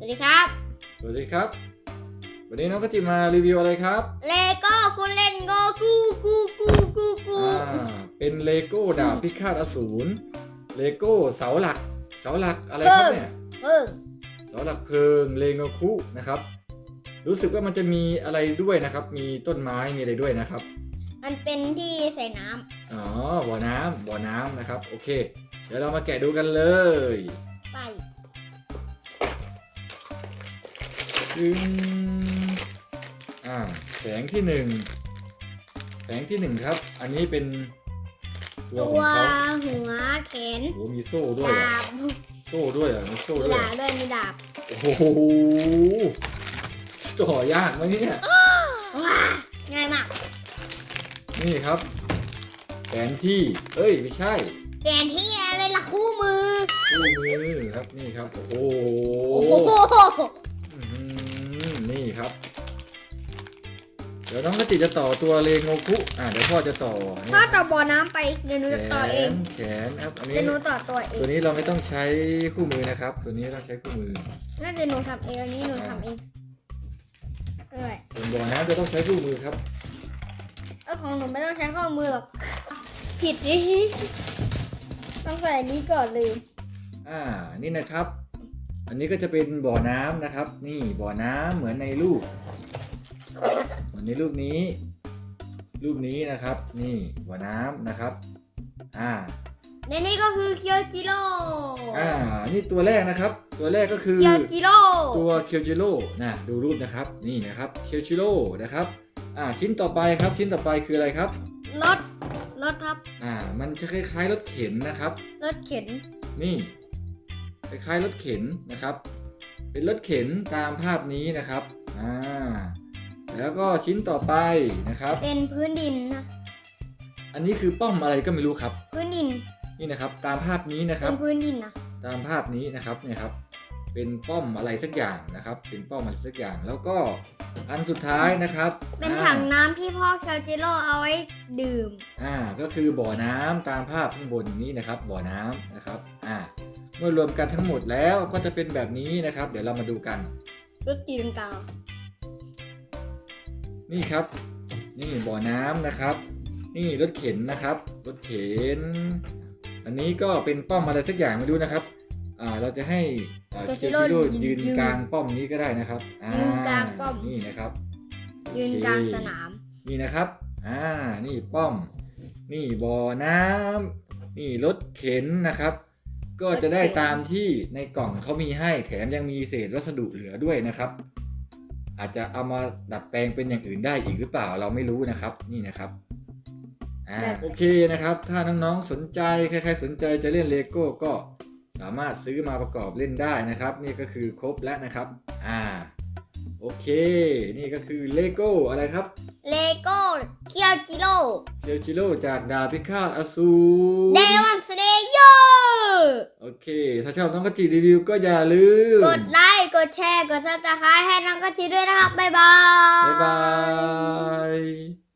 สวัสดีครับ สวัสดีครับ วันนี้น้องก็จิมารีวิวอะไรครับเลโก้คุณเล่นโกกูกูกูกูกูอ่าเป็นเลโก้ดาบพิฆาตอสูรเลโก้เสาหลัก เสาหลักอะไรครับเนี่ยเพิ่งเสาหลักเพลิงเลโงคุนะครับ รู้สึกว่ามันจะมีอะไรด้วยนะครับ มีต้นไม้มีอะไรด้วยนะครับ มันเป็นที่ใส่น้อ๋อบ่อน้ำบ่อน้ำนะครับ โอเค เดี๋ยวเรามาแกะดูกันเลยำไป ดึงอ่าแผงที่หนึ่งแผงที่หนึ่งครับ อันนี้เป็นตัวตัขวองเขาหัวแขนโอ้มีโซ่ด้วยดาอะบโซ่ด้วยเหรอมีโซ่มีด้วย ดาบด้วยมีดาบโอ้โหจ่อยากไหมเนี่ย ว้าง่ายมากนี่ครับแผนที่ เอ้ยไม่ใช่แกนที่อะไรล่ะคู่มือ คู่มือครับนี่ครับ โอ้โหโอ้โหอื้อหือ นี่ครับ เดี๋ยวน้องกติจะต่อตัวเลโงคุอ่าเดี๋ยวพ่อจะต่อนี่ถ้าต่อบ่อน้ำไปเดี๋ยวหนูจะต่อเองแขนครับอันนี้เดี๋ยวหนูต่อตัวเอตัวงนี้เราไม่ต้องใช้คู่มือนะครับ ตัวนี้ต้องใช้คู่มืองั้นเดี๋ยวหนูทำเองอันนี้หนูทำเองเอ้ยส่วนบ่อน้ำจะต้องใช้คู่มือครับ เออของหนูไม่ต้องใช้ข้อมือหรอกผิดดิต้องใส่อันนี้ก่อนเลยอ่า นี่นะครับ อันนี้ก็จะเป็นบ่อน้ำนะครับ นี่บ่อน้ำเหมือนในรูปเหมือนในรูปนี้ รูปนี้นะครับ นี่บ่อน้ำนะครับ อ่าในนี้ก็คือเคียวจิโร่อ่า นี่ตัวแรกนะครับ ตัวแรกก็คือเคียวจิโร่ตัวเคียวจิโร่นะดูรูปนะครับ นี่นะครับเคียวจิโร่นะครับ อ่า ชิ้นต่อไปครับ ชิ้นต่อไปคืออะไรครับ รถ รถครับ อ่า มันจะคล้ายๆรถเข็นนะครับ รถเข็น นี่ คล้ายๆรถเข็นนะครับ เป็นรถเข็นตามภาพนี้นะครับอ่าแล้วก็ชิ้นต่อไปนะครับ เป็นพื้นดินนะ อันนี้คือป้อมอะไรก็ไม่รู้ครับ พื้นดิน นี่นะครับ ตามภาพนี้นะคเป็รับนพื้นดินนะ ตามภาพนี้นะครับเนี่ยครับ เป็นป้อมอะไรสักอย่างนะครับ เป็นป้อมอะไรสักอย่าง แล้วก็อันสุดท้ายนะครับ เป็นอ่าถังน้ำที่พ่อเคียวจิโร่เอาไว้ดื่ม อ่า ก็คือบ่อน้ำตามภาพข้างบนนี้นะครับ บ่อน้ำนะครับ อ่า เมื่อรวมกันทั้งหมดแล้วก็จะเป็นแบบนี้นะครับ เดี๋ยวเรามาดูกัน รถตีลังกา นี่ครับ นี่บ่อน้ำนะครับ นี่รถเข็นนะครับ รถเข็น อันนี้ก็เป็นป้อมอะไรสักอย่างไม่รู้นะครับ อ่า เราจะให้อ่าเคียวจิโร่ยืนกลางป้อมนี้ก็ได้นะครับอ่ายืนกลางป้อมนี่นะครับ ยืนกลางสนาม นี่นะครับ อ่า นี่ป้อม นี่บ่อน้ำนี่รถเข็นนะครับ ก็จะได้ตามที่ในกล่องเขามีให้แถมยังมีเศษวัสดุเหลือด้วยนะครับ อาจจะเอามาดัดแปลงเป็นอย่างอื่นได้อีกหรือเปล่าเราไม่รู้นะครับ นี่นะครับอ่าโอเคนะครับ ถ้าน้องๆสนใจใครๆสนใจจะเล่นเลโก้ก็สามารถซื้อมาประกอบเล่นได้นะครับ นี่ก็คือครบแล้วนะครับ อ่าโอเค นี่ก็คือเลโก้อะไรครับเลโก้เคียวจิโร่เคียวจิโร่จากดาบพิฆาตอสูรเดวันสเด โยโอเค ถ้าชอบน้องกจิรีวิวก็อย่าลืม กดไลค์ กดแชร์ กดซับสไครต์ให้น้องกะทิด้วยนะครับ บ๊ายบาย บ๊ายบาย